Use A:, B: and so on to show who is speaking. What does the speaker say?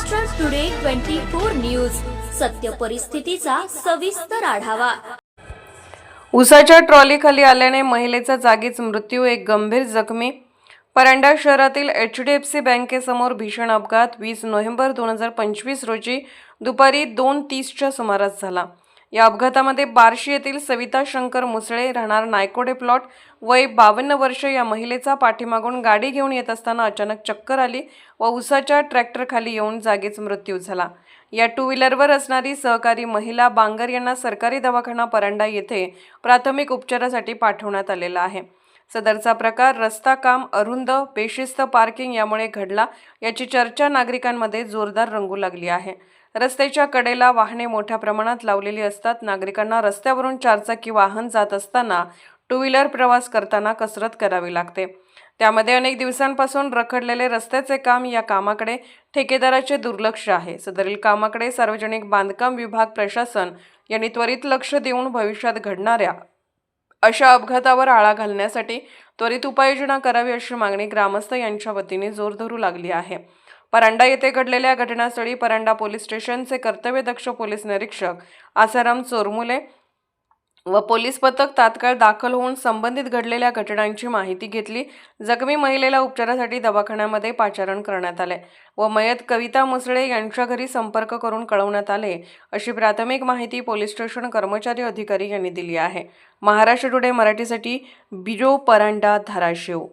A: Maharashtra today twenty four news सत्य परिस्थितीचा सविस्तर आढावा.
B: उसाच्या ट्रॉलीखाली आल्याने महिलेचा जागीच मृत्यू एक गंभीर जखमी. परंडा शहरातील एच डी एफ सी बँकेसमोर भीषण अपघात. वीस नोव्हेंबर दोन हजार पंचवीस रोजी दुपारी दोन तीसच्या सुमारास झाला. या अपघातामध्ये बार्शी येथील सविता शंकर मुसळे राहणार नायकोडे प्लॉट. वय बावन्न वर्ष. या महिलेचा पाठीमागून गाडी घेऊन येत असताना अचानक चक्कर आली व उसाच्या ट्रॅक्टरखाली येऊन जागीच मृत्यू झाला. या टू व्हीलरवर असणारी सहकारी महिला बांगर यांना सरकारी दवाखाना परांडा येथे प्राथमिक उपचारासाठी पाठवण्यात आलेला आहे. सदरचा प्रकार रस्ता काम अरुंद बेशिस्त पार्किंग यामुळे घडला. याची चर्चा नागरिकांमध्ये जोरदार रंगू लागली आहे. रस्त्याच्या कडेला वाहने मोठ्या प्रमाणात लावलेली असतात. नागरिकांना रस्त्यावरून चारचाकी वाहन जात असताना टू व्हीलर प्रवास करताना कसरत करावी लागते. त्यामध्ये अनेक दिवसांपासून रखडलेले रस्त्याचे काम या कामाकडे ठेकेदाराचे दुर्लक्ष आहे. सदरील कामाकडे सार्वजनिक बांधकाम विभाग प्रशासन यांनी त्वरित लक्ष देऊन भविष्यात घडणाऱ्या अशा अपघातावर आळा घालण्यासाठी त्वरित उपाययोजना करावी अशी मागणी ग्रामस्थ यांच्या वतीने जोर धरू लागली आहे. परांडा येथे घडलेल्या घटनास्थळी परांडा पोलीस स्टेशनचे कर्तव्यदक्ष पोलीस निरीक्षक आसाराम चोरमुले व पोलीस पथक तात्काळ दाखल होऊन संबंधित घडलेल्या घटनांची माहिती घेतली. जखमी महिलेला उपचारासाठी दवाखान्यामध्ये पाचारण करण्यात आले व मयत कविता मुसळे यांच्या घरी संपर्क करून कळवण्यात आले अशी प्राथमिक माहिती पोलीस स्टेशन कर्मचारी अधिकारी यांनी दिली आहे. महाराष्ट्र टुडे मराठीसाठी बिरो परांडा धाराशिव.